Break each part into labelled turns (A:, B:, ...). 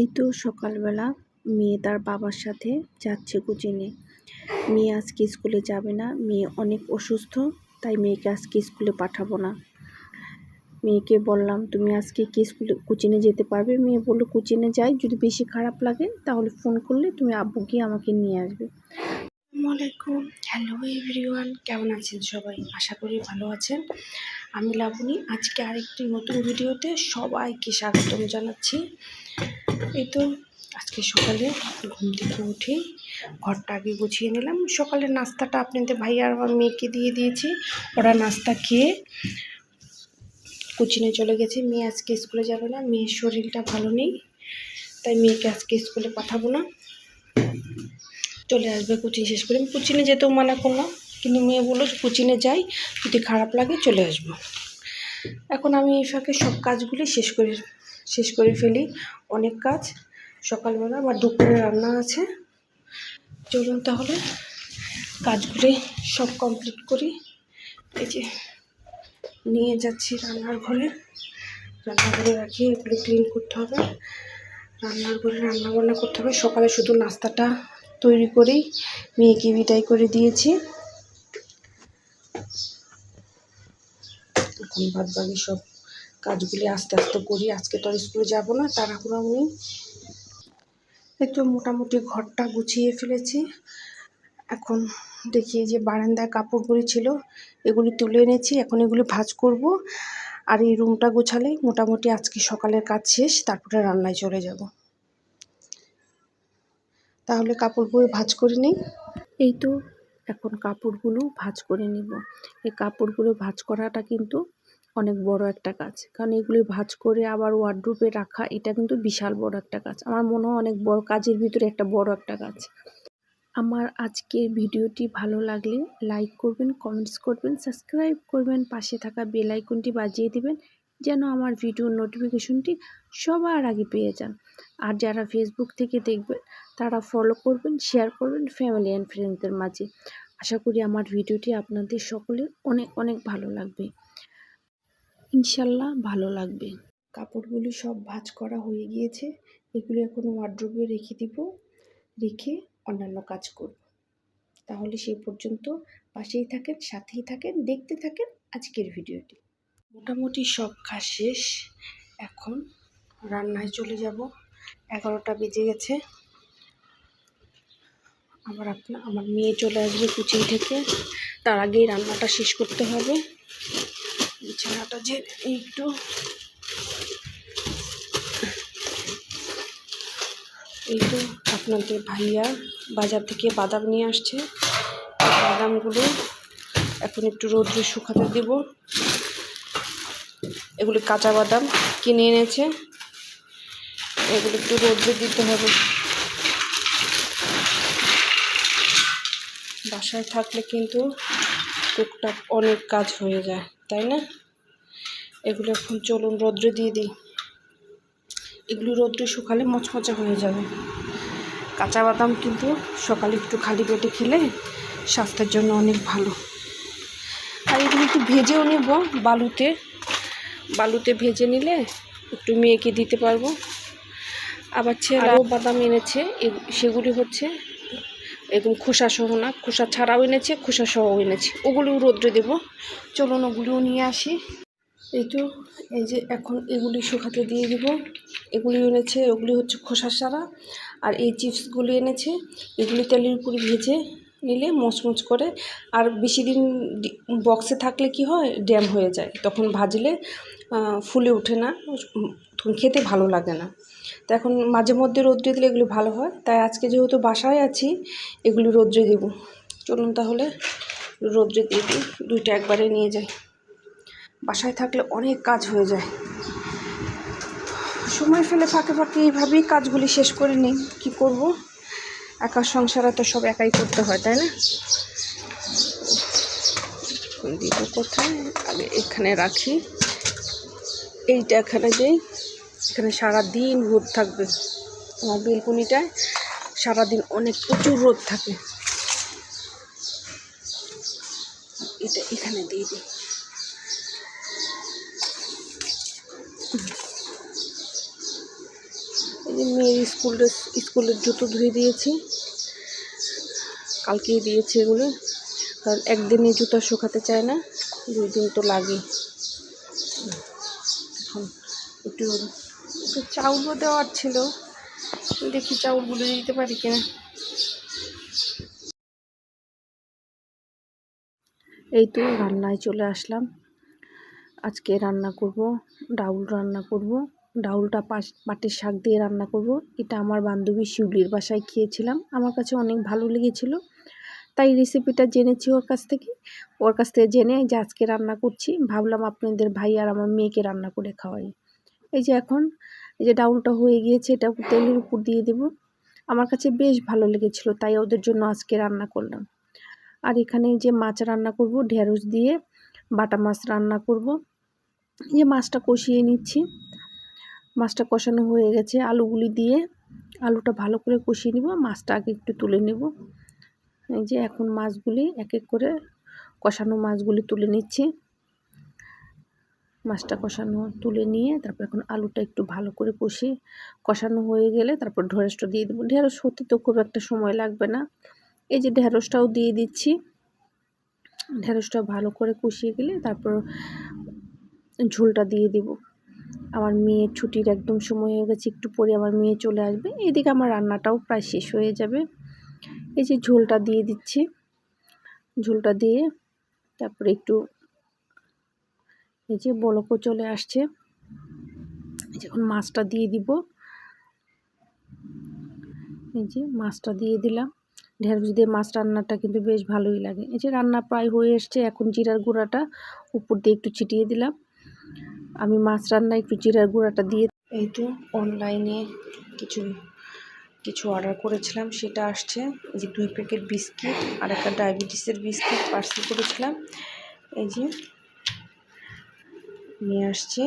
A: এই তো সকালবেলা মেয়ে তার বাবার সাথে যাচ্ছে কোচিংয়ে। মেয়ে আজকে স্কুলে যাবে না, মেয়ে অনেক অসুস্থ, তাই মেয়েকে আজকে স্কুলে পাঠাবো না। মেয়েকে বললাম, তুমি আজকে কি স্কুলে, কোচিংয়ে যেতে পারবে? মেয়ে বলল, কোচিংয়ে যাই, যদি বেশি খারাপ লাগে তাহলে ফোন করলে তুমি আব্বু গিয়ে আমাকে নিয়ে আসবে।
B: আসসালামু আলাইকুম। হ্যালো এভরিওয়ান, কেমন আছেন সবাই? আশা করি ভালো আছেন। আমি লাবণী। আজকে আরেকটি নতুন ভিডিওতে সবাইকে স্বাগতম জানাচ্ছি। এই তো আজকে সকালে ঘুম থেকে উঠে ঘরটা আগে গুছিয়ে নিলাম। সকালের নাস্তাটা আপনাদের ভাই আর আমার মেয়েকে দিয়ে দিয়েছি। ওরা নাস্তা খেয়ে কোচিংয়ে চলে গেছে। মেয়ে আজকে স্কুলে যাবে না, মেয়ের শরীরটা ভালো নেই, তাই মেয়েকে আজকে স্কুলে পাঠাবো না। চলে আসবে কোচিং শেষ করে। আমি কোচিংয়ে যেতেও মানা করলাম, কিন্তু মেয়ে বলল যে কোচিংয়ে যাই, যদি খারাপ লাগে চলে আসব। এখন আমি এই ফাঁকে সব কাজগুলি শেষ করে শেষ করে ফেলি। অনেক কাজ। সকালবেলা আমার দুপুরে রান্না আছে। চলুন তাহলে কাজগুলি সব কমপ্লিট করি। এই যে নিয়ে যাচ্ছি রান্নার ঘরে। রান্নাঘরে রাখি, এগুলো ক্লিন করতে হবে। রান্নার ঘরে রান্না বান্না করতে হবে। সকালে শুধু নাস্তাটা তৈরি করেই মেয়েকে বিদায় করে দিয়েছি। এখন বাদ বাকি সব কাজগুলি আস্তে আস্তে করি। আজকে তো আর স্কুলে যাব না তাড়াহুড়ো আমি একটু মোটামুটি ঘরটা গুছিয়ে ফেলেছি। এখন দেখি যে বারান্দায় কাপড়গুলি ছিল, এগুলি তুলে এনেছি, এখন এগুলি ভাঁজ করব। আর এই রুমটা গোছালে মোটামুটি আজকে সকালের কাজ শেষ, তারপরে রান্নায় চলে যাব। তাহলে কাপড়গুলো ভাঁজ করে নিই।
A: এই তো এখন কাপড়গুলো ভাঁজ করে নিব। এই কাপড়গুলো ভাঁজ করাটা কিন্তু অনেক বড় একটা কাজ কারণ এগুলি ভাঁজ করে আবার ওয়ার্ড্রোপে রাখা, এটা কিন্তু বিশাল বড় একটা কাজ আমার মনে হয় অনেক বড় কাজের ভিতরে একটা বড় একটা কাজ আমার আজকের ভিডিওটি ভালো লাগলে লাইক করবেন কমেন্টস করবেন সাবস্ক্রাইব করবেন, পাশে থাকা বেল আইকনটি বাজিয়ে দিবেন, যেন আমার ভিডিওর নোটিফিকেশনটি সবার আগে পেয়ে যান। আর যারা ফেসবুক থেকে দেখবেন, তারা ফলো করবেন শেয়ার করবেন ফ্যামিলি অ্যান্ড ফ্রেন্ডসদের মাঝে। আশা করি আমার ভিডিওটি আপনাদের সকলের অনেক অনেক ভালো লাগবে। ইনশাল্লাহ ভালো লাগবে।
B: কাপড়গুলি সব ভাঁজ করা হয়ে গিয়েছে। এগুলো এখন ওয়ার্ড্রোবে রেখে দিব। রেখে অন্যান্য কাজ করব। তাহলে সেই পর্যন্ত পাশেই থাকেন, সাথেই থাকেন, দেখতে থাকেন আজকের ভিডিওটি। মোটামুটি সব কাজ শেষ। এখন রান্নায় চলে যাব। এগারোটা বেজে গেছে। আবার আপনার আমার মেয়ে চলে আসবে কুচিং থেকে। তার আগেই রান্নাটা শেষ করতে হবে। বিছানাটা যে একটু এই তো আপনাদের ভাইয়া বাজার থেকে বাদাম নিয়ে আসছে। বাদামগুলো এখন একটু রোদ্রে শুকাতে দেব। এগুলি কাঁচা বাদাম কিনে এনেছে। এগুলো একটু রোদ্রে দিতে হবে। বাসায় থাকলে কিন্তু টুকটাক অনেক কাজ হয়ে যায়, তাই না? এগুলো এখন চলুন রৌদ্রে দিয়ে দিই। এগুলো রৌদ্রে শুকালে মচমচে হয়ে যাবে। কাঁচা বাদাম কিন্তু সকালে একটু খালি পেটে খেলে স্বাস্থ্যের জন্য অনেক ভালো। আর এগুলো একটু ভেজেও নেব বালুতে। বালুতে ভেজে নিলে একটু মেয়েকে দিতে পারব। আবার ছেলেও বাদাম এনেছে সেগুলি হচ্ছে এরকম খোসা সহ না, খোসা ছাড়াও এনেছে, খোসা সহ এনেছে। ওগুলিও রোদ্রে দেবো। চলুন ওগুলিও নিয়ে আসি। এই তো, এই যে এখন এগুলি শুকাতে দিয়ে দিব। এগুলি এনেছে, ওগুলি হচ্ছে খোসা সারা আর এই চিপসগুলি এনেছে, এগুলি তেলের উপরে ভেজে নিলে মচমচ করে। আর বেশি দিন বক্সে থাকলে কি হয়, ড্যাম হয়ে যায়। তখন ভাজলে ফুলে ওঠে না, তখন খেতে ভালো লাগে না। তো এখন মাঝে মধ্যে রোদ্রে দিলে এগুলো ভালো হয়। তাই আজকে যেহেতু বাসায় আছি, এগুলি রোদ্রে দেব। চলুন তাহলে রোদ্রে দিয়ে দিই, দুইটা একবারে নিয়ে যাই। বাসায় থাকলে অনেক কাজ হয়ে যায়। সময় ফেলে ফাঁকে ফাঁকে এইভাবেই কাজগুলি শেষ করে নিই। কী করব? একা সংসারে তো সব একাই করতে হয়, তাই না? দিব কোথায় আগে এখানে রাখি। এইটা এখানে দিই এখানে সারাদিন রোদ থাকবে। আমার বেলকুনিটায় সারাদিন অনেক প্রচুর রোদ থাকে। এটা এখানে দিয়ে দিই এই
A: এই যে মেয়ের স্কুল ড্রেস স্কুলের জুতো ধুয়ে দিয়েছি। কালকেই দিয়েছি এগুলো। কারণ একদিনই জুতো শুকাতে চায় না, দুই দিন তো লাগে। এখন একটু একটু চাউলও দেওয়ার ছিল। দেখি চাউল চাউলগুলো দিতে পারি কিনা। এই তো রান্নায় চলে আসলাম। আজকে রান্না করব, ডাউল রান্না করব। ডাউলটা পাশ পাটের শাক দিয়ে রান্না করব। এটা আমার বান্ধবী শিউলির বাসায় খেয়েছিলাম। আমার কাছে অনেক ভালো লেগেছিল। তাই রেসিপিটা জেনেছি ওর কাছ থেকে। ওর কাছ থেকে জেনে যে আজকে রান্না করছি, ভাবলাম আপনাদের ভাই আর আমার মেয়েকে রান্না করে খাওয়াই। এই যে এখন, এই যে ডাউলটা হয়ে গিয়েছে, এটা তেলের উপর দিয়ে দেব। আমার কাছে বেশ ভালো লেগেছিল, তাই ওদের জন্য আজকে রান্না করলাম। আর এখানে যে মাছ রান্না করব, ঢেঁড়স দিয়ে, বাটা মাছ রান্না করব। যে মাছটা কষিয়ে নিচ্ছি। মাছটা কষানো হয়ে গেছে। আলুগুলি দিয়ে আলুটা ভালো করে কষিয়ে নিব, মাছটা আগে একটু তুলে নেব। এই যে এখন মাছগুলি এক এক করে কষানো মাছগুলি তুলে নিচ্ছি। মাছটা কষানো তুলে নিয়ে তারপর এখন আলুটা একটু ভালো করে কষিয়ে কষানো হয়ে গেলে তারপর ঢেঁড়সটা দিয়ে দেবো। ঢেঁড়স হতে তো খুব একটা সময় লাগবে না। এই যে ঢেঁড়সটাও দিয়ে দিচ্ছি। ঢেঁড়সটা ভালো করে কষিয়ে গেলে তারপর ঝোলটা দিয়ে দেব। আমার মেয়ের ছুটির একদম সময় হয়ে গেছে, একটু পরে আমার মেয়ে চলে আসবে। এদিকে আমার রান্নাটাও প্রায় শেষ হয়ে যাবে। এই যে ঝোলটা দিয়ে দিচ্ছি। ঝোলটা দিয়ে তারপরে একটু এই যে বলকও চলে আসছে। যখন মাছটা দিয়ে দিব। এই যে মাছটা দিয়ে দিলাম। ঢেঁড়স দিয়ে মাছ রান্নাটা কিন্তু বেশ ভালোই লাগে। এই যে রান্না প্রায় হয়ে এসছে, এখন জিরার গুঁড়াটা উপর দিয়ে একটু ছিটিয়ে দিলাম। আমি মাছ রান্না একটু জিরার গুঁড়াটা দিয়ে এই তো অনলাইনে কিছু কিছু অর্ডার করেছিলাম। সেটা আসছে। এই যে দুই প্যাকেট বিস্কিট আর একটা ডায়াবেটিসের বিস্কিট পার্সেল করেছিলাম। এই যে নিয়ে আসছে।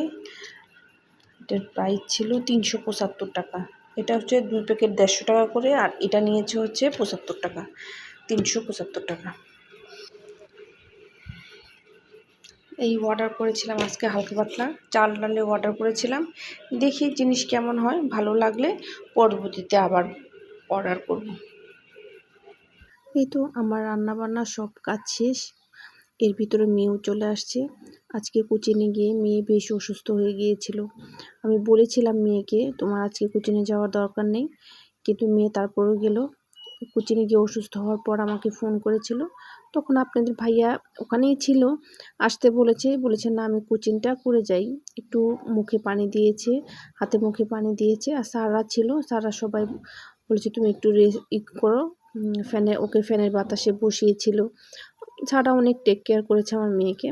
A: এটার প্রাইস ছিল তিনশো পঁচাত্তর টাকা। এটা হচ্ছে দুই প্যাকেট দেড়শো টাকা করে আর এটা নিয়েছে হচ্ছে পঁচাত্তর টাকা। তিনশো পঁচাত্তর টাকা। এই অর্ডার করেছিলাম আজকে হালকা পাতলা। চাল ডালে অর্ডার করেছিলাম। দেখি জিনিস কেমন হয়, ভালো লাগলে পরবর্তীতে আবার অর্ডার করব। এই তো আমার রান্না বান্না সব কাজ শেষ। এর ভিতরে মেয়েও চলে আসছে। আজকে কোচিনে গিয়ে মেয়ে বেশ অসুস্থ হয়ে গিয়েছিল। আমি বলেছিলাম মেয়েকে, তোমার আজকে কোচিনে যাওয়ার দরকার নেই। কিন্তু মেয়ে তারপরেও গেল। কোচিনে গিয়ে অসুস্থ হওয়ার পর আমাকে ফোন করেছিল। তখন আপনাদের ভাইয়া ওখানেই ছিল। আসতে বলেছে বলেছে, না, আমি কোচিংটা করে যাই। একটু মুখে পানি দিয়েছে, হাতে মুখে পানি দিয়েছে। আর স্যাররা ছিল স্যাররা সবাই বলেছে, তুমি একটু রেস্ট করো। ফ্যানে, ওকে ফ্যানের বাতাসে বসিয়েছিল। ছাড়া অনেক টেক কেয়ার করেছে আমার মেয়েকে।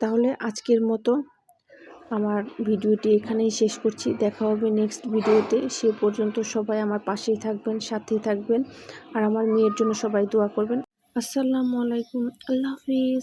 A: তাহলে আজকের মতো আমার ভিডিওটি এখানেই শেষ করছি। দেখা হবে নেক্সট ভিডিওতে। সে পর্যন্ত সবাই আমার পাশেই থাকবেন, সাথেই থাকবেন। আর আমার মেয়ের জন্য সবাই দোয়া করবেন। আসসালামু আলাইকুম। আল্লাহ হাফিজ।